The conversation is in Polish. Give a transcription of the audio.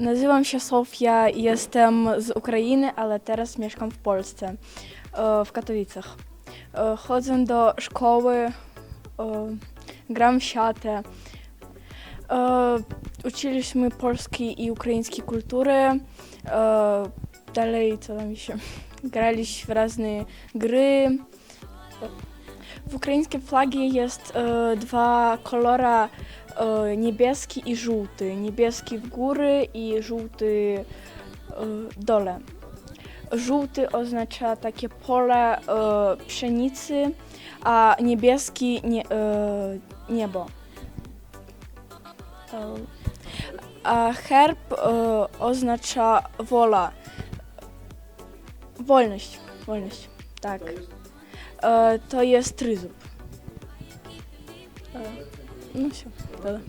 Nazywam się Sofia i jestem z Ukrainy, ale teraz mieszkam w Polsce, e, w Katowicach. E, Chodzę do szkoły, e, gram w siatę. Uczyliśmy polskiej i ukraińskiej kultury. Dalej, co tam się... Graliśmy w różne gry. W ukraińskiej flagi jest e, dwa kolora e, niebieski i żółty. Niebieski w góry i żółty e, dole. Żółty oznacza takie pole e, pszenicy, a niebieski nie, e, niebo. E, a herb e, oznacza wola. Wolność. Wolność. Tak. E, to jest tryzub. E, no się, tyle.